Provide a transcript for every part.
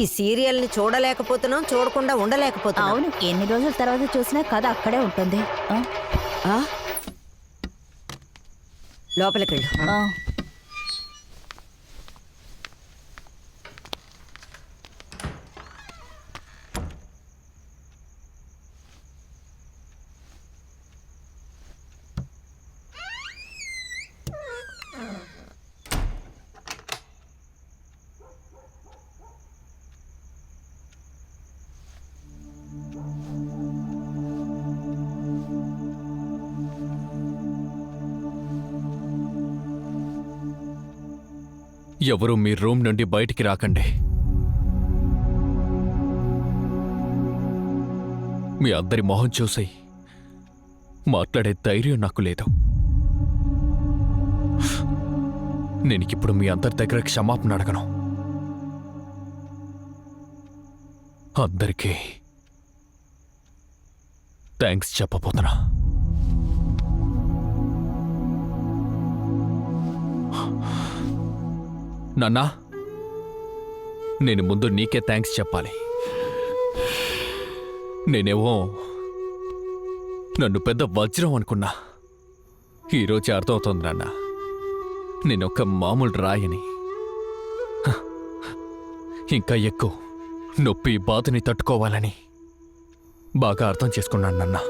ఈ సీరియల్ని చూడలేకపోతున్నాం చూడకుండా ఉండలేకపోతున్నాం అవును ఎన్ని రోజుల తర్వాత చూసినా కథ అక్కడే ఉంటుంది ఆ, ఆ? లోపలికి వెళ్ళు ఆ. ఎవరూ మీ రూమ్ నుండి బయటికి రాకండి. మీ అందరి మొహం చూసి మాట్లాడే ధైర్యం నాకు లేదు. నేనికిప్పుడు ఇప్పుడు మీ అందరి దగ్గర క్షమాపణ అడగను. అందరికీ థ్యాంక్స్ చెప్పబోతున్నా. నాన్నా నేను ముందు నీకే థ్యాంక్స్ చెప్పాలి. నేనేమో నన్ను పెద్ద వజ్రం అనుకున్నా. ఈరోజు అర్థమవుతోంది నాన్న. నేనొక్క మామూలు రాయని. ఇంకా ఎక్కువ నొప్పి బాధని తట్టుకోవాలని బాగా అర్థం చేసుకున్నాను నాన్న.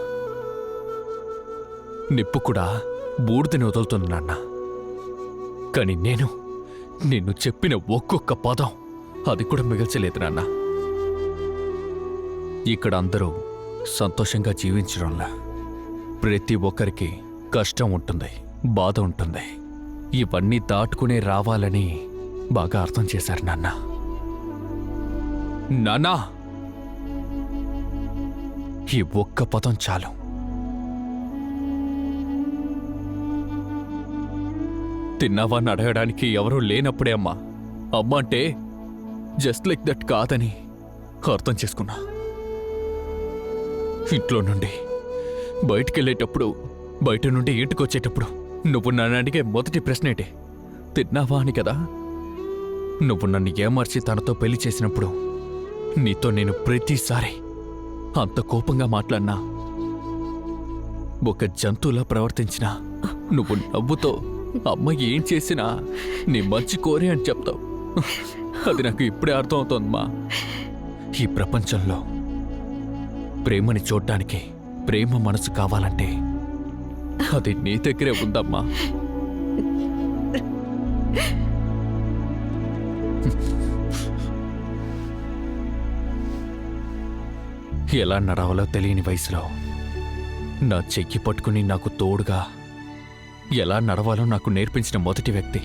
నిప్పు కూడా బూడిదని వదులుతుంది నాన్న. కానీ నేను నిన్ను చెప్పిన ఒక్కొక్క పదం అది కూడా మిగల్చలేదు నాన్న. ఇక్కడ అందరూ సంతోషంగా జీవించడంలా. ప్రతి ఒక్కరికి కష్టం ఉంటుంది బాధ ఉంటుంది. ఇవన్నీ దాటుకునే రావాలని బాగా అర్థం చేశారు నాన్న. నాన్నా! ఈ ఒక్క పదం చాలు. తిన్నావా అని అడగడానికి ఎవరూ లేనప్పుడే అమ్మా. అమ్మ అంటే జస్ట్ లైక్ దట్ కాదని అర్థం చేసుకున్నా. ఇంట్లో నుండి బయటికెళ్ళేటప్పుడు బయట నుండి ఇంటికొచ్చేటప్పుడు నువ్వు నన్ను అడిగే మొదటి ప్రశ్న ఏంటి? తిన్నావా అని కదా? నువ్వు నన్ను ఏమర్చి తనతో పెళ్ళి చేసినప్పుడు నీతో నేను ప్రతిసారి అంత కోపంగా మాట్లాడినా. ఒక జంతువులా ప్రవర్తించినా నువ్వు నవ్వుతో అమ్మ ఏం చేసినా నీ మంచి కోరే అని చెప్తావు. అది నాకు ఇప్పుడే అర్థమవుతోందమ్మా. ఈ ప్రపంచంలో ప్రేమని చూడ్డానికి ప్రేమ మనసు కావాలంటే అది నీ దగ్గరే ఉందమ్మా. ఎలా నడవాలో తెలియని వయసులో నా చెక్కి పట్టుకుని నాకు తోడుగా ఎలా నడవాలో నాకు నేర్పించిన మొదటి వ్యక్తి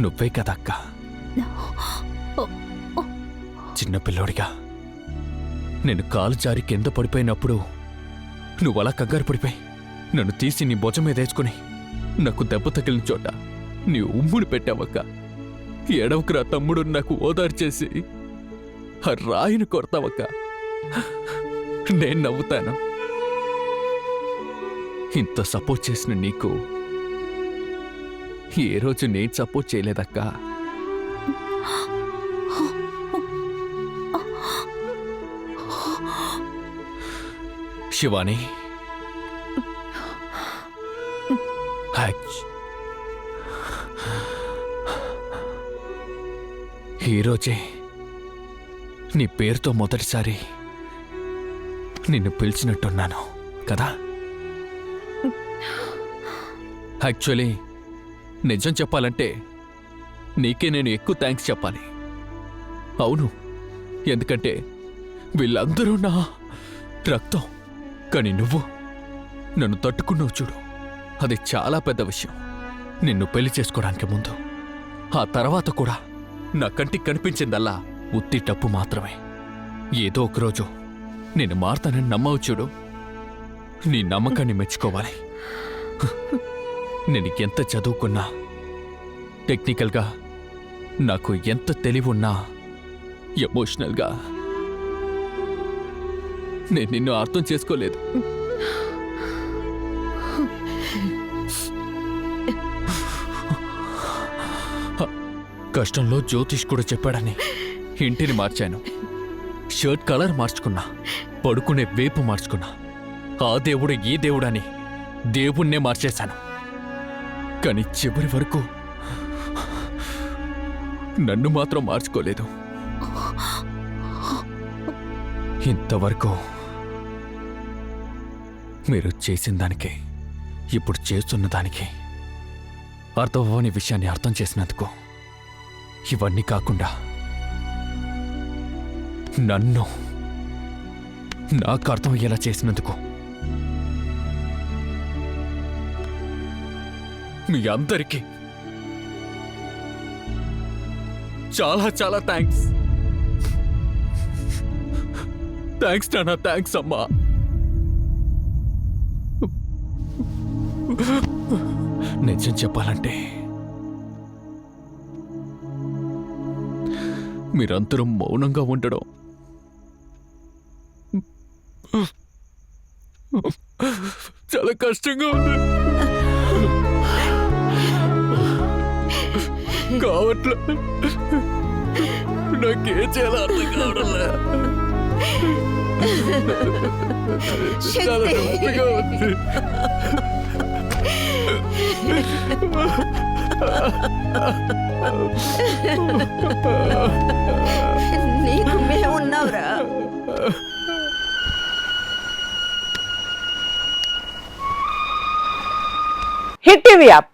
నువ్వే కదా అక్క చిన్నపిల్లోడిగా నేను కాలు జారి కింద పడిపోయినప్పుడు నువ్వు అలా కంగారు పడిపోయి నన్ను తీసి నీ భుజం మీద వేసుకుని నాకు దెబ్బ తగిలిన చోట నీ ఉమ్ముడు పెట్టావక్క. ఎడవకురా తమ్ముడు నాకు ఓదార్చేసి ఆ రాయిని కొడతావక్క. నేను నవ్వుతాను. ఇంత సపోర్ట్ చేసిన నీకు ఏ రోజు నేను సపోర్ట్ చేయలేదక్కా. శివాని. ఈరోజే నీ పేరుతో మొదటిసారి నిన్ను పిలిచినట్టున్నాను కదా? యాక్చువల్లీ నిజం చెప్పాలంటే నీకే నేను ఎక్కువ థ్యాంక్స్ చెప్పాలి. అవును ఎందుకంటే వీళ్ళందరూ నా రక్తం. కానీ నువ్వు నన్ను తట్టుకున్నావు చూడు. అది చాలా పెద్ద విషయం. నిన్ను పెళ్ళి చేసుకోవడానికి ముందు ఆ తర్వాత కూడా నా కంటికి కనిపించిందల్లా ఉత్తి టప్పు మాత్రమే. ఏదో ఒకరోజు నేను మారతానని నమ్మవు చూడు. నీ నమ్మకాన్ని మెచ్చుకోవాలి. నేను ఎంత చదువుకున్నా? టెక్నికల్గా నాకు ఎంత తెలివున్నా? ఎమోషనల్గా? నేను నిన్ను అర్థం చేసుకోలేదు. కష్టంలో జ్యోతిష్ కూడా చెప్పాడని ఇంటిని మార్చాను. షర్ట్ కలర్ మార్చుకున్నా. పడుకునే వేపు మార్చుకున్నా. ఆ దేవుడు ఈ దేవుడని దేవుణ్ణే మార్చేశాను. కానీ చివరి వరకు నన్ను మాత్రం మార్చుకోలేదు. ఇంతవరకు మీరు చేసిన దానికి ఇప్పుడు చేస్తున్న దానికి అర్థమవని విషయాన్ని అర్థం చేసినందుకు ఇవన్నీ కాకుండా నన్ను నాకు అర్థమయ్యేలా చేసినందుకు మీ అందరికీ. చాలా చాలా థ్యాంక్స్ థ్యాంక్స్ నాన్న థ్యాంక్స్ అమ్మా. నిజం చెప్పాలంటే మీరందరూ మౌనంగా ఉండడం చాలా కష్టంగా ఉంది. కావట్లే. నాకేం చేయాలో అర్థం కావడంలే చాలా నొప్పిగా ఉంది. నీకు మేమున్నావురా హిట్ టీవీ యాప్.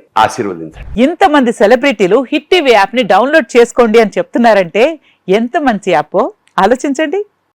ఆశీర్వదించండి. ఇంతమంది సెలబ్రిటీలు హిట్ టీవీ యాప్ని డౌన్లోడ్ చేసుకోండి అని చెప్తున్నారంటే ఎంత మంచి యాప్? ఆలోచించండి.